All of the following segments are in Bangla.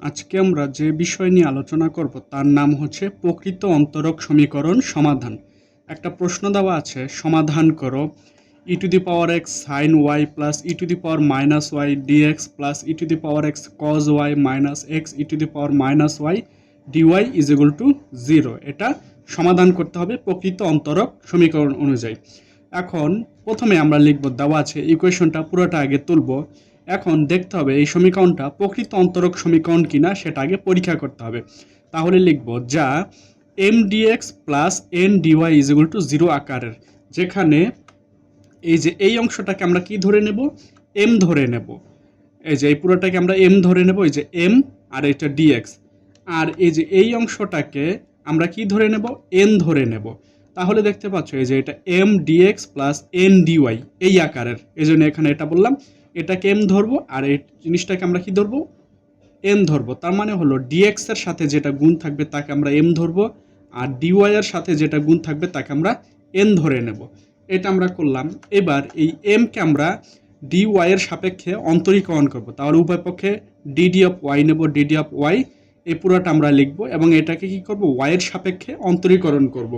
আজকে আমরা যে বিষয় নিয়ে আলোচনা করব, তার নাম হচ্ছে প্রকৃত অন্তরক সমীকরণ সমাধান। একটা প্রশ্ন দেওয়া আছে, সমাধান করো। E to the power x sine y plus e to the power minus y d x plus e to the power x cos y minus x e to the power minus y d y is equal to zero এটা সমাধান করতে হবে প্রকৃত অন্তরক সমীকরণ অনুযায়ী। এখন প্রথমে আমরা লিখব, দেওয়া আছে ইকুয়েশনটা পুরোটা আগে তুলব। এখন দেখতে হবে এই সমীকরণটা প্রকৃত অন্তরক সমীকরণ কিনা সেটা আগে পরীক্ষা করতে হবে। তাহলে লিখব যা M d x plus N d y is equal to zero আকারের, যেখানে এই যে এই অংশটাকে আমরা কি ধরে নেব? এম ধরে নেব। এই যে এই পুরোটাকে আমরা এম ধরে নেব, এই যে এম আর এটা ডিএক্স আর এই যে এই অংশটাকে আমরা কি ধরে নেব? এন ধরে নেব। তাহলে দেখতে পাচ্ছ এই যে এটা M d x plus N d y এই আকারের। এই জন্য এখানে এটা বললাম। এটাকে এম ধরবো, আর এই জিনিসটাকে আমরা কি ধরবো? এম ধরবো। তার মানে হলো ডিএক্স এর সাথে যেটা গুণ থাকবে তাকে আমরা এম ধরবো, আর ডিওয়াই এর সাথে যেটা গুণ থাকবে তাকে আমরা এন ধরে নেব। এটা আমরা করলাম। এবার এই এমকে আমরা ডিওয়াই এর সাপেক্ষে অন্তরীকরণ করব। তাহলে উভয় পক্ষে ডিডি অফ ওয়াই নেব ডিডি অফ ওয়াই এই পুরোটা আমরা লিখব এবং এটাকে কি করব? ওয়াইয়ের সাপেক্ষে অন্তরীকরণ করব।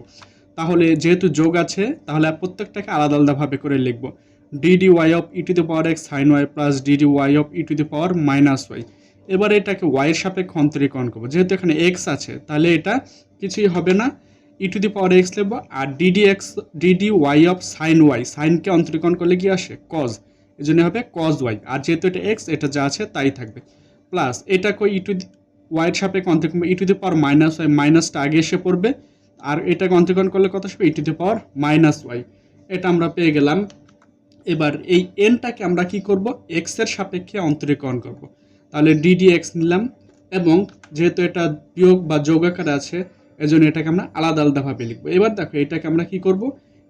তাহলে যেহেতু যোগ আছে, তাহলে প্রত্যেকটাকে আলাদা আলাদাভাবে করে লিখব। D d y of e the power x sine y plus d d y of e to the power minus y এবার এটাকে ওয়াইয়ের সাপেক্ষে অন্তরীকরণ করব। যেহেতু এখানে এক্স আছে, তাহলে এটা কিছুই হবে না। ই টু দি পাওয়ার এক্স লিখব আর d d x d d y of sine y সাইনকে অন্তরীকরণ করলে কি আসে? কজ এই জন্য হবে কজ ওয়াই আর যেহেতু এটা এক্স এটা যা আছে তাই থাকবে। প্লাস এটাকে ই টু ওয়াইয়ের সাপেক্ষে অন্তরীকরণ e to the power minus y মাইনাসটা আগে এসে পড়বে। আর এটাকে অন্তরীকরণ করলে কত আসবে? E to the power minus y এটা আমরা পেয়ে গেলাম। এবার এই এনটাকে আমরা কি করব? এক্সের সাপেক্ষে অন্তরীকরণ করব। তাহলে ডিডি এক্স নিলাম এবং যেহেতু এটা বিয়োগ বা যোগ আকারে আছে, এজন্য এটাকে আমরা আলাদা আলাদাভাবে লিখব। এবার দেখো, এটাকে আমরা কি করব?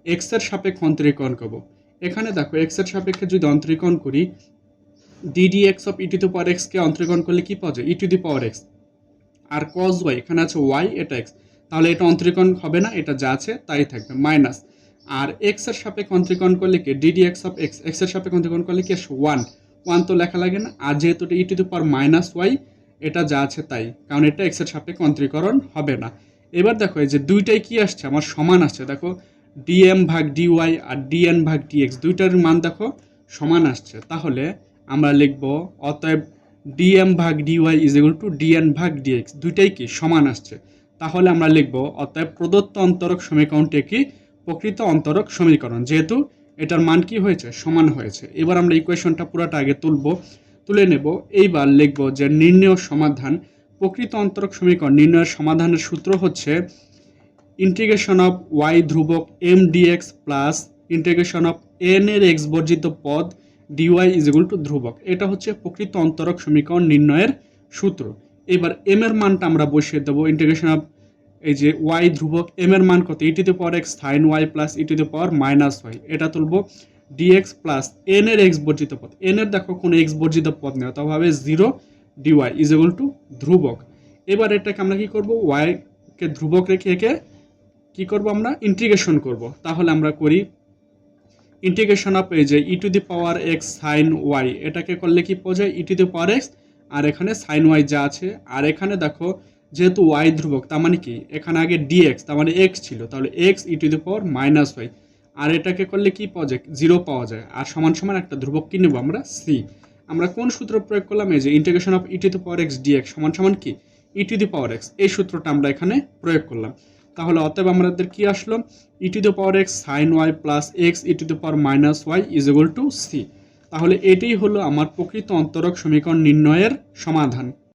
এক্সের সাপেক্ষে অন্তরীকরণ করব। এখানে দেখো এক্সের সাপেক্ষে যদি অন্তরীকরণ করি d d x of e to power এক্সকে অন্তরীকরণ করলে কি পাওয়া যায়? E to the power x R cos y এখানে আছে ওয়াই এটা এক্স তাহলে এটা অন্তরীকরণ হবে না, এটা যা আছে, তাই থাকবে মাইনাস আর এক্সের সাপেক্ষে অন্তরীকরণ করলে কি? ডিডি এক্স অফ এক্স এক্সের সাপেক্ষে অন্তরীকরণ করলে কি? ওয়ান ওয়ান তো লেখা লাগে না। আর যেহেতু এটা e to power minus y এটা যা আছে তাই। কারণ এটা এক্সের সাপেক্ষে অন্তরীকরণ হবে না। এবার দেখো, এই যে দুইটাই কি আসছে? আমার সমান আসছে। দেখো ডিএম ভাগ ডিওয়াই আর ডিএন ভাগ ডিএক্স দুইটার মান দেখো, সমান আসছে। তাহলে আমরা লিখব, অতএব ডিএম ভাগ d y is equal to d n ভাগ ডিএক্স দুইটাই কি? সমান আসছে। তাহলে আমরা লিখব, অতএব প্রদত্ত অন্তরক সমীকরণটি কি? প্রকৃত অন্তরক সমীকরণ। যেহেতু এটার মান কি হয়েছে? সমান হয়েছে। এবার আমরা ইকুয়েশনটা পুরোটা আগে তুলব, তুলে নেব। এইবার লিখব যে নির্ণয় সমাধান, প্রকৃত অন্তরক সমীকরণ, নির্ণয়ের সমাধানের সূত্র হচ্ছে ইন্টিগ্রেশন অফ ওয়াই ধ্রুবক M d x plus integration of N এর এক্স বর্জিত পদ ডিওয়াই ইজ ইকুয়াল টু ধ্রুবক। এটা হচ্ছে প্রকৃত অন্তরক সমীকরণ নির্ণয়ের সূত্র। এবার এম এর মানটা আমরা বসিয়ে দেবো ইন্টিগ্রেশন অফ এই যে ওয়াই ধ্রুবক এম এর মান কত? E to power x sine y plus e to power minus y এটা তুলবো ডিএক্স প্লাস এন এর এক্স বর্জিত পদ এন এর দেখো কোনো এক্স বর্জিত পদ নেই তবে হবে zero d y is equal to ধ্রুবক। এবার এটাকে আমরা কি করব? ওয়াইকে ধ্রুবক রেখে একে কি করব আমরা? ইন্টিগ্রেশন করব। তাহলে আমরা করি ইন্টিগ্রেশন অফ এই যে e to the power x sine y এটাকে করলে কি পাওয়া যায়? E to the power x আর এখানে সাইন ওয়াই যা আছে। আর এখানে দেখো যেহেতু ওয়াই ধ্রুবক, তার মানে কি? এখানে আগে ডিএক্স তার মানে এক্স ছিল। তাহলে x e to the power minus y আর এটাকে করলে কি পাওয়া যায়? জিরো পাওয়া যায়। আর সমান সমান একটা ধ্রুবক কি নেব আমরা? সি আমরা কোন সূত্র প্রয়োগ করলাম? এই যে integration of e to the power x d x সমান সমান কি? ই টু দি পাওয়ার এক্স এই সূত্রটা আমরা এখানে প্রয়োগ করলাম। তাহলে অতএব আমাদের কি আসলো? E to the power x sine y plus x e to the power minus y is equal to C তাহলে এটাই হলো আমার প্রকৃত অন্তরক সমীকরণ নির্ণয়ের সমাধান।